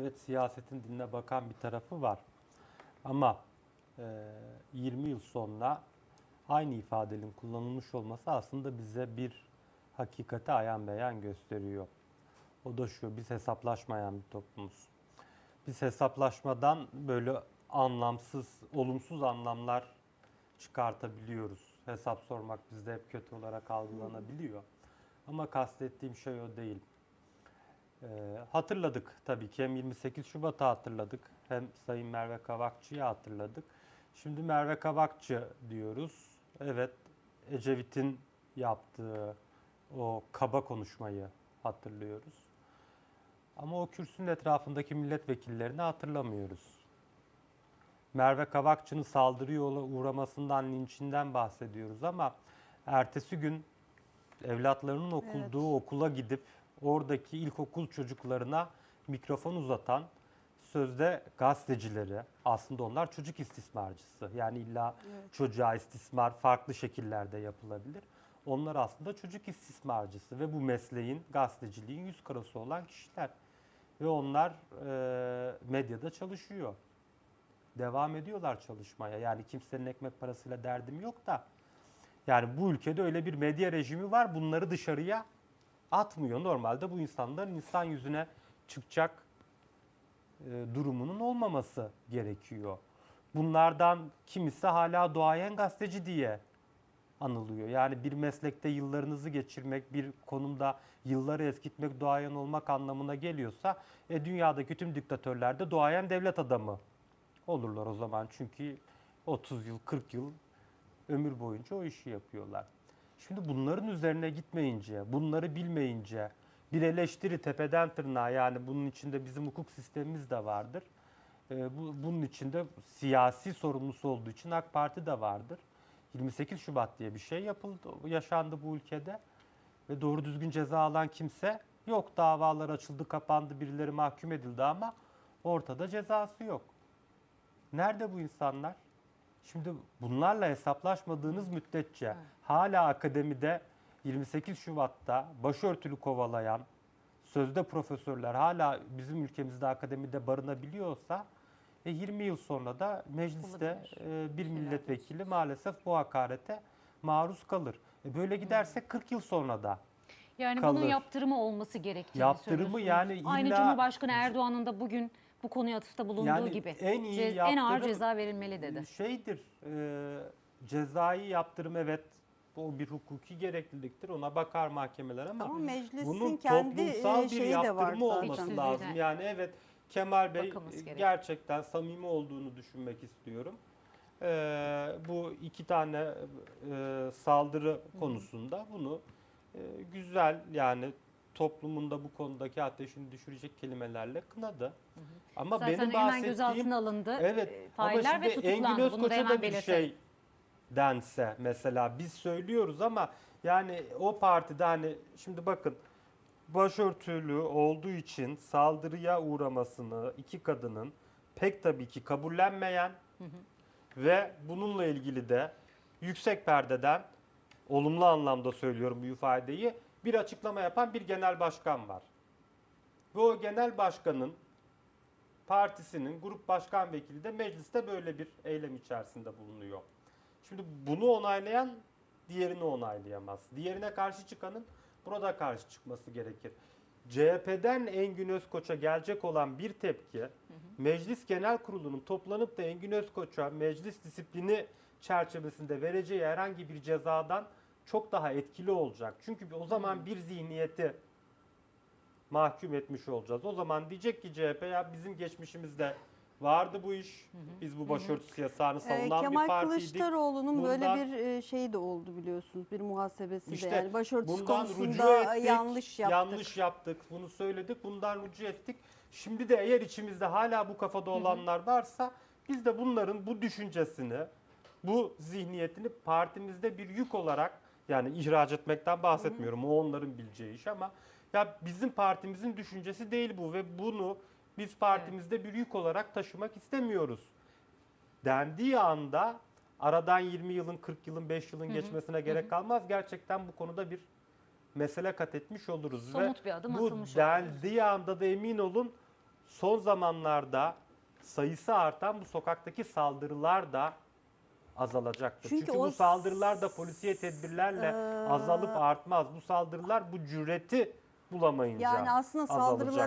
Evet siyasetin diline bakan bir tarafı var. Ama e, 20 yıl sonra aynı ifadenin kullanılmış olması aslında bize bir hakikati ayan beyan gösteriyor. O da şu, biz hesaplaşmayan bir toplumuz. Biz hesaplaşmadan böyle anlamsız, olumsuz anlamlar çıkartabiliyoruz. Hesap sormak bizde hep kötü olarak algılanabiliyor. Ama kastettiğim şey o değil. Ee, hatırladık tabii ki hem 28 Şubat'ı hatırladık hem Sayın Merve Kavakçı'yı hatırladık. Şimdi Merve Kavakçı diyoruz. Evet Ecevit'in yaptığı o kaba konuşmayı hatırlıyoruz. Ama o kürsünün etrafındaki milletvekillerini hatırlamıyoruz. Merve Kavakçı'nın saldırıya uğramasından, linçinden bahsediyoruz ama ertesi gün evlatlarının okulduğu okula gidip oradaki ilkokul çocuklarına mikrofon uzatan sözde gazetecileri aslında onlar çocuk istismarcısı. Yani illa çocuğa istismar farklı şekillerde yapılabilir. Onlar aslında çocuk istismarcısı ve bu mesleğin gazeteciliğin yüz karası olan kişiler. Ve onlar e, medyada çalışıyor. Devam ediyorlar çalışmaya. Yani kimsenin ekmek parasıyla derdim yok da. Yani bu ülkede öyle bir medya rejimi var. Bunları dışarıya atmıyor. Normalde bu insanların insan yüzüne çıkacak e, durumunun olmaması gerekiyor. Bunlardan kimisi hala doğayan gazeteci diye anılıyor. Yani bir meslekte yıllarınızı geçirmek, bir konumda yılları eskitmek, doğayan olmak anlamına geliyorsa e, dünyadaki tüm diktatörler de doğayan devlet adamı olurlar o zaman. Çünkü 30 yıl, 40 yıl ömür boyunca o işi yapıyorlar. Şimdi bunların üzerine gitmeyince, bunları bilmeyince bir eleştiri tepeden tırnağa yani bunun içinde bizim hukuk sistemimiz de vardır. Ee, bu, bunun içinde siyasi sorumlusu olduğu için AK Parti de vardır. 28 Şubat diye bir şey yapıldı, yaşandı bu ülkede ve doğru düzgün ceza alan kimse yok. Davalar açıldı, kapandı, birileri mahkum edildi ama ortada cezası yok. Nerede bu insanlar? Şimdi bunlarla hesaplaşmadığınız müddetçe hala akademide 28 Şubat'ta başörtülü kovalayan sözde profesörler hala bizim ülkemizde akademide barınabiliyorsa e, 20 yıl sonra da mecliste e, bir milletvekili maalesef bu hakarete maruz kalır. E, böyle giderse 40 yıl sonra da Yani kalır. bunun yaptırımı olması gerektiğini Yaptırımı yani Aynı illa- Cumhurbaşkanı Erdoğan'ın da bugün bu konuya atıfta bulunduğu Yani gibi. en iyi Ce- en ağır yaptırım- ceza verilmeli dedi. Şeydir, e, cezai yaptırım evet o bir hukuki gerekliliktir. Ona bakar mahkemeler ama, Ama meclisin bunun kendi, toplumsal e, bir şeyi de var yaptırımı zaten. olması Eşitsizliğine lazım. Yani evet Kemal Bey bakılması e, gerekiyor. gerçekten samimi olduğunu düşünmek istiyorum. E, bu iki tane e, saldırı konusunda bunu e, güzel yani toplumunda bu konudaki ateşini düşürecek kelimelerle kınadı. Ama Zaten benim hemen bahsettiğim gözaltına alındı. Evet e, ama failler ve şimdi Engin Özkoç'a hemen da bir belirtelim. şey dense mesela biz söylüyoruz ama yani o partide hani şimdi bakın başörtülü olduğu için saldırıya uğramasını iki kadının pek tabii ki kabullenmeyen ve bununla ilgili de yüksek perdeden olumlu anlamda söylüyorum bu ifadeyi bir açıklama yapan bir genel başkan var. Ve o genel başkanın partisinin grup başkan vekili de mecliste böyle bir eylem içerisinde bulunuyor. Şimdi bunu onaylayan diğerini onaylayamaz. Diğerine karşı çıkanın burada karşı çıkması gerekir. CHP'den Engin Özkoç'a gelecek olan bir tepki Meclis Genel Kurulu'nun toplanıp da Engin Özkoç'a meclis disiplini çerçevesinde vereceği herhangi bir cezadan çok daha etkili olacak. Çünkü o zaman bir zihniyeti mahkum etmiş olacağız. O zaman diyecek ki CHP ya bizim geçmişimizde vardı bu iş. Biz bu başörtüsü yasağını Ee, savunan Kemal bir partiydik. Kılıçdaroğlu'nun böyle Bundan- bir e, şey de oldu biliyorsunuz. Bir muhasebesi İşte de yani başörtüsü konusunda ettik, yanlış yaptık. yanlış yaptık. Bunu söyledik, bundan rücu ettik. Şimdi de eğer içimizde hala bu kafada olanlar varsa biz de bunların bu düşüncesini, bu zihniyetini partimizde bir yük olarak yani ihraç etmekten bahsetmiyorum. O onların bileceği iş ama ya bizim partimizin düşüncesi değil bu ve bunu biz partimizde bir yük olarak taşımak istemiyoruz. Dendiği anda aradan 20 yılın, 40 yılın, 5 yılın geçmesine gerek kalmaz. Gerçekten bu konuda bir mesele kat etmiş oluruz. Somut Ve bir adım bu atılmış dendiği anda da emin olun son zamanlarda sayısı artan bu sokaktaki saldırılar da azalacaktır. Çünkü Çünkü, bu saldırılar da polisiye tedbirlerle Ee, azalıp artmaz. Bu saldırılar bu cüreti bulamayınca Yani aslında saldırılar